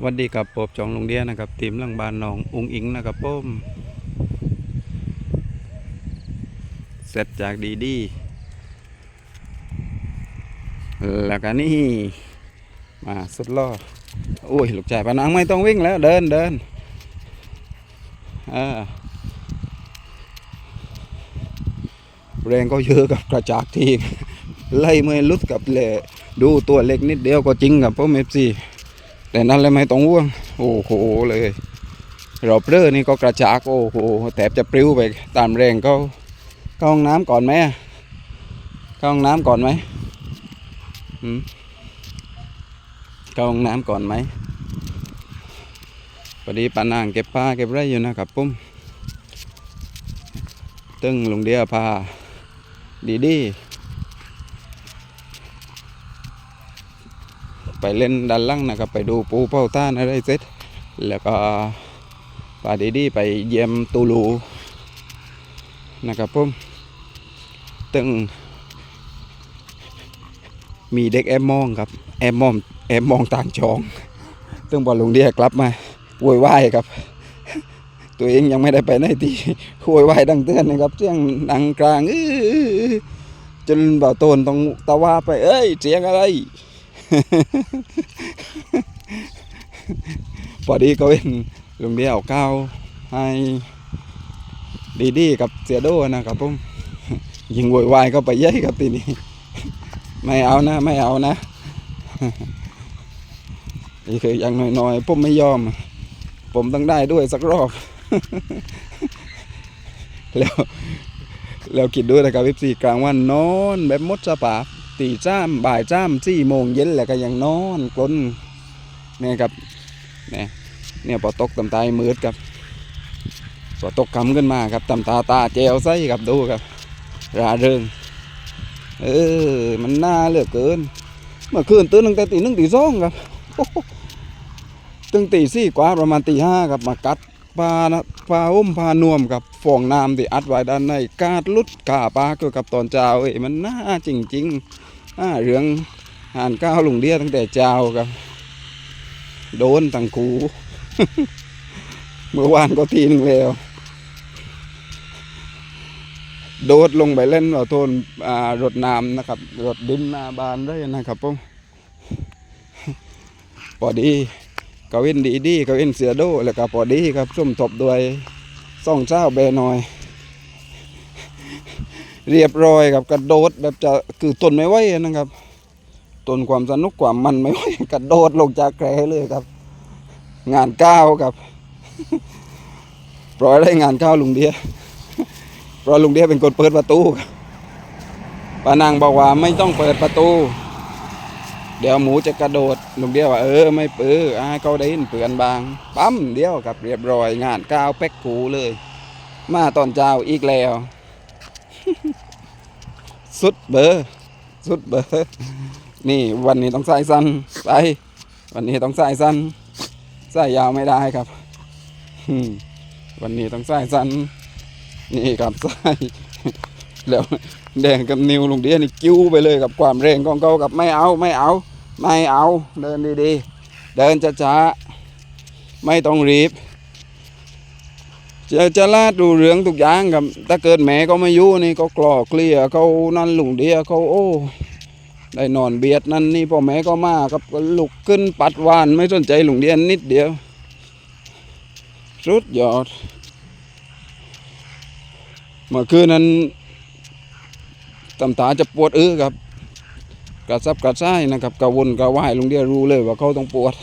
วัสดีครับปบจองโรงเรียนนะครับทีมลังบานนองอุงอิงนะครับป้มเสร็จจากดีดีแล้วก็นี่มาสุดล่อโอ้ยลูกชายปานังไม่ต้องวิ่งแล้วเดินเดินแรงก็เยอะกับกระจากทีไล่ไม่ลุดกับเลยดูตัวเล็กนิดเดียวก็จริงกับพ่อเอฟซี แต่นั่นเลยไม่ต้องห่วง โอ้โหเลย รอบเรือนี่ก็กระจากโอ้โหแทบจะปลิวไปตามแรงเขาเข้าห้องน้ำก่อนไหมเข้าห้องน้ำก่อนไหมเข้าห้องน้ำก่อนไหมพอดีปานางเก็บผ้าเก็บไรอยู่นะครับปุ้มตึ้งลงเดียพาดีดี ไปเล่นด้านล่างนะครับ ไปดูปูเป้าต้านอะไรเสร็จแล้วก็ปาดีดีไปเยี่ยมตูลูนะครับผมตึงมีเด็กแอบมองครับ แอบมองแอบมองต่างจองตึงบอลลุงเดียกลับมาโวยวายครับ ตัวเองยังไม่ได้ไปไหนทีโวยวายดังเตือนนะครับเสียงดังกลางจนบ่าวโตนต้องตะว่าไป เอ้ยเสียงอะไร พอดีก็เป็นลุงเดียวก้าวให้ดีดีกับเสียโดนะครับผมยิงโวยวายก็ไปเย้ยครับทีนี้ ไม่เอานะ ไม่เอานะนี่คืออย่างน้อยๆผมไม่ยอม ผมต้องได้ด้วยสักรอบ แล้วแล้วคิดดูนะครับวิบสี่กลางวันนอนแบบมดสปา ตีจ้ามบ่ายจ้ามสี่โมงเย็นแล้วก็ยังนอนกลนเนี่ยครับเนี่ยเนี่ยพอตกตำตายมืดครับพอตกคำขึ้นมาครับตำตาตาเจวไส้ครับดูครับราเริงเออมันน่าเหลือเกิน เมื่อคืนตื่นตั้งแต่ตีหนึ่งตีสองครับตั้งตีสี่กว่าประมาณตีห้าครับมากัดปลานะปลาอุ้มปลานวมกับฟองน้ำที่อัดไว้ด้านในกาดลุดกาปลาเกี่ยวกับตอนเจ้าเอ้ยมันน่าจริงๆ น่าเรื่องหานก้าวลุงเดียตั้งแต่เจ้าครับ โดนตังคูเมื่อวานก็ทีนึงแล้ว โดดลงไปเล่นว่าโทนรถน้ำนะครับ รถดินนาบานได้นะครับผมพอดีกวินดีดีกวินเสือโดแล้วก็พอดีครับส้มทบด้วยซ่องเจ้าแบน้อย เรียบร้อยครับกระโดดแบบจะคือตนไม่ไหวนะครับตนความสนุกความมันไม่ไหวกระโดดลงจากแกรเลยครับ งานก้าวครับปล่อยได้งานก้าวลุงเดียเพราะลุงเดียเป็นคนเปิดประตูครับป้านางบอกว่าไม่ต้องเปิดประตู เดี๋ยวหมูจะกระโดดลุงเดียวว่าเออไม่เปื้ออ่าเขาได้ยินเปือนบางปั๊มเดียวครับเรียบร้อยงานก้าวเป๊กกูเลย มาตอนเจ้าอีกแล้ว สุดเบอร์ สุดเบอร์ นี่วันนี้ต้องใส่สั้นไป วันนี้ต้องใส่สั้นใส่ยาวไม่ได้ครับ วันนี้ต้องใส่สั้นนี่ครับใส่แล้วแดงกับนิวลุงเดียนี่กิ้วไปเลยกับความแรงของเขากับไม่เอาไม่เอา ไม่เอาเดินดีๆ เดินช้าๆไม่ต้องรีบ จะจะลาดดูเรื่องทุกอย่างครับ ถ้าเกิดแม่ก็ไม่อยู่นี่ก็กรอกเกลี่ยเขานั่นลุงเดียเขาโอ้ได้นอนเบียดนั่นนี่พ่อแม่ก็มาครับลุกขึ้นปัดวานไม่สนใจลุงเดียนิดเดียว สุดยอด เมื่อคืนนั้นตำตาจะปวดอื้อครับ กระซับกระซ่ายนะครับกระวนกระวายลุงเดียรู้เลยว่าเขาต้องปวด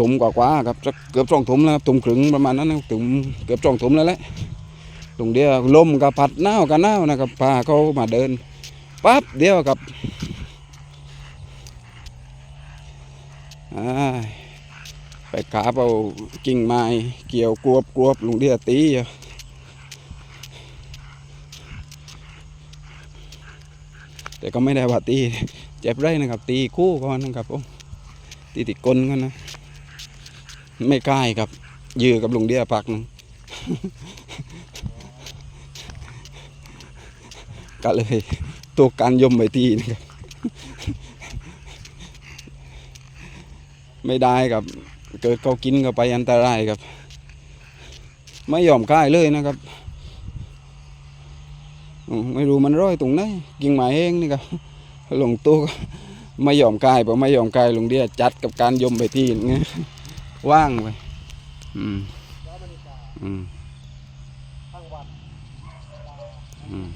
ถุมกว่าๆครับเกือบสองถุมแล้วครับถุมครึ่งประมาณนั้นนะถุมเกือบสองถุมแล้วแหละลุงเดียวลมกับพัดหนากับหนานะครับพาเขามาเดินปั๊บเดียวครับไปขาเอากิ่งไม้เกี่ยวกรวบกรวบลุงเดียตีแต่ก็ไม่ได้ว่าตีเจ็บไรนะครับ ตีคู่ก่อนนะครับผมตีติดก้นกันนะ ไม่ใกล้ครับ ยือกับลุงเดียพักนึงก็เลยตัวการยมไปตีนะครับไม่ได้ครับ เกิดเขากินเข้าไปอันตรายครับ ไม่ยอมคายเลยนะครับไม่รู้มันร้อยตรงไหนกิ่งไม้เองนี่ครับหลวงตู้ก็ไม่ยอมคายเพราะไม่ยอมคายหลวงเดียจัดกับการยมไปที่นึง ว่างไปอืมอืมอืม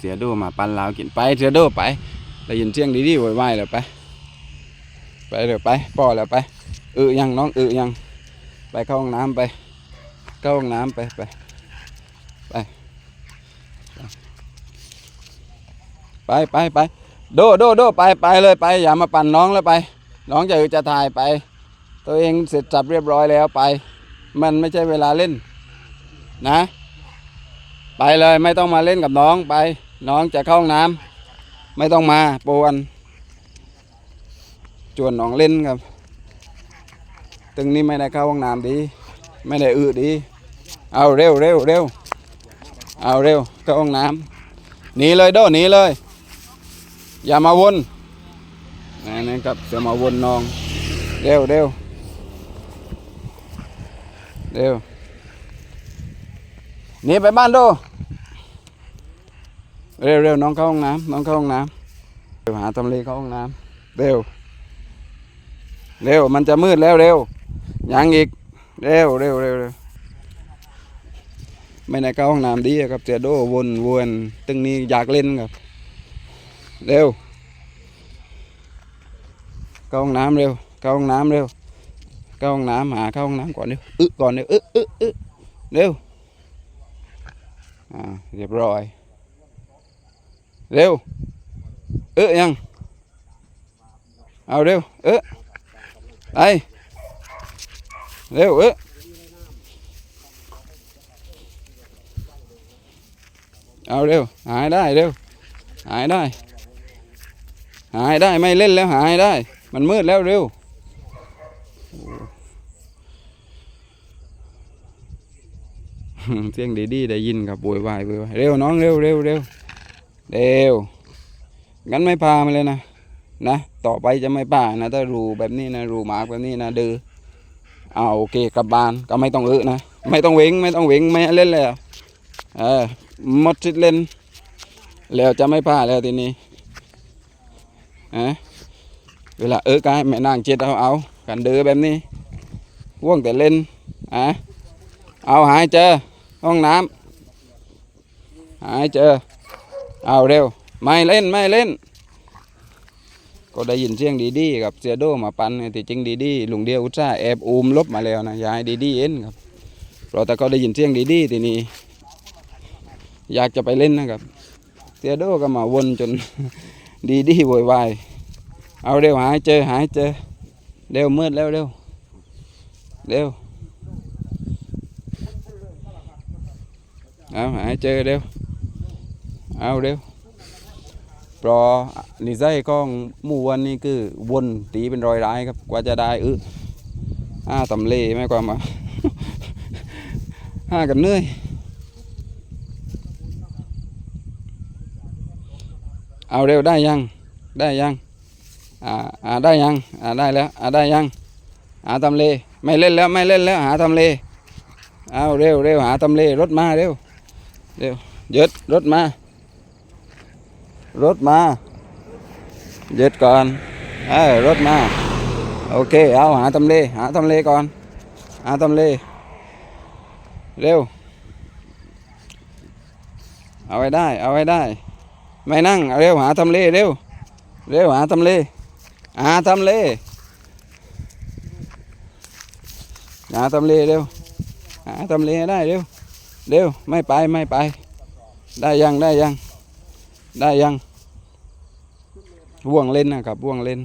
เสียดูมาปันลาวกินไปเสียดูไปได้ยินเสียงดีๆไวๆแล้วไป ไปเดี๋ยวไปป่อแล้วไปอึยังน้องอึยัง ไปเข้าห้องน้ำไป เข้าห้องน้ำไปไปไปไปไปไปโดโดโดไปไปเลยไปอย่ามาปั่นน้องแล้วไป น้องจะจะถ่ายไป ตัวเองเสร็จสับเรียบร้อยแล้วไป มันไม่ใช่เวลาเล่น นะ ไปเลยไม่ต้องมาเล่นกับน้องไป น้องจะเข้าห้องน้ำไม่ต้องมาปวนชวนน้องเล่นครับ ตึงนี้ไม่ได้เข้าห้องน้ำดี ไม่ได้อืดดี เอาเร็วเร็วเร็วเอาเร็วเข้าห้องน้ำหนีเลยโดหนีเลย อย่ามาวน นี่นครับจะมาวนน้อง เร็วเร็วเร็วนีไปบ้านโดเร็วเร็วน้องเข้าห้องน้ำน้องเข้าห้องน้ำเร็วหาตำเลเข้าห้องน้ำเร็ว เร็วมันจะมืดแล้วเร็วยังอีกเร็วเร็วเร็วเร็วไม่ได้เข้าห้องน้ำดีครับเสียโดวนวนตึงนี้อยากเล่นครับ เร็ว เข้าห้องน้ำเร็วเข้าห้องน้ำเร็วเข้าห้องน้ำหาเข้าห้องน้ำก่อนเร็วอึก่อนเร็วอึอึอึเร็วอ่าเรียบร้อย เร็วอึยังเอาเร็วอึไปเร็วอึเอาเร็วหายได้เร็วหายได้ หายได้ไม่เล่นแล้วหายได้ มันมืดแล้วเร็ว เสียงดีๆได้ยินครับโวยวายโวยวายเร็วน้องเร็วเร็วเร็วเร็วงั้นไม่พามาเลยนะนะต่อไปจะไม่ป่านะถ้ารูแบบนี้นะรูหมากแบบนี้นะดื้อเอาโอเคกลับบ้านก็ไม่ต้องเอึนะไม่ต้องเวงไม่ต้องเวงไม่เล่นแล้วเออหมดสิทธิ์เล่นแล้วจะไม่ป่าแล้วทีนี้อะ เวลาเออกายแม่นางเจ็ดเอาเอากันเดือแบบนี้ว่วงแต่เล่นอะเอาหายเจอห้องน้ำหายเจอเอาเร็ว ไม่เล่นไม่เล่น ก็ได้ยินเสียงดีดีๆกับเสียโดมาปันเนี่ยที่จริงดีดีๆลุงเดียวอุตส่าห์แอบอูมลบมาแล้วนะยายดีดีๆเอ็นครับเราแต่ก็ได้ยินเสียงดีดีๆทีนี้อยากจะไปเล่นนะครับเสียโดก็มาวนจนดีดีๆโวยวาย เอาเร็วหายเจอหายเจอเร็วมืดแล้วเร็วเร็วเอาหายเจอเร็วเอาเร็วเพราะนิสัยของหมู่วันนี่คือวนตีเป็นรอยร้ายครับกว่าจะได้เออห้าตำเล่ไม่กว่ามาห้ากันเหนื่อยเอาเร็วได้ยังได้ยัง อ่าอ่าได้ยังอ่าได้แล้วอ่าได้ยังหาตำเลไม่เล่นแล้วไม่เล่นแล้วหาตำเลเอาเร็วเร็วหาตำเลรถมาเร็วเร็วยึดรถมารถมายึดก่อนเออรถมาโอเคเอาหาตำเลหาตำเลก่อนหาตำเลเร็วเอาไว้ได้เอาไว้ได้ ไม่นั่งเร็วหาตำเลเร็วเร็วหาตำเล หาตำเลหาตำเลเร็วหาตำเลให้ได้เร็วเร็วไม่ไปไม่ไป ได้ยังได้ยัง ได้ยังว่วงเล่นนะครับว่วงเล่น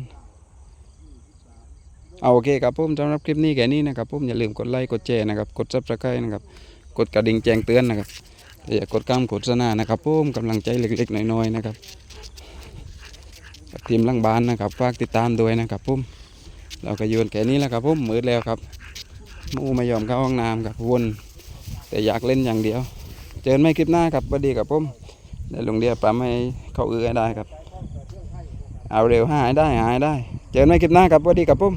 เอาโอเคครับผมสำหรับคลิปนี้แค่นี้นะครับผมอย่าลืมกดไลค์กดแชร์นะครับกดซับสไครต์นะครับกดกระดิ่งแจ้งเตือนนะครับอย่ากดข้ามโฆษณานะครับผมกำลังใจเล็กๆน้อยๆนะครับ ทีมลังบานนะครับฝากติดตามด้วยนะครับพุ่มเราก็ยืนแค่นี้แล้วครับพุ่มมืดแล้วครับมูไม่ยอมเข้าห้องน้ำครับวน แต่อยากเล่นอย่างเดียว เจอกันไม่คลิปหน้าครับสวัสดีครับพุ่มได้ลงเดียปั๊มให้เขาเอื้อได้ครับ เอาเร็วหายได้หายได้ เจอกันใหม่คลิปหน้าครับสวัสดีครับพุ่ม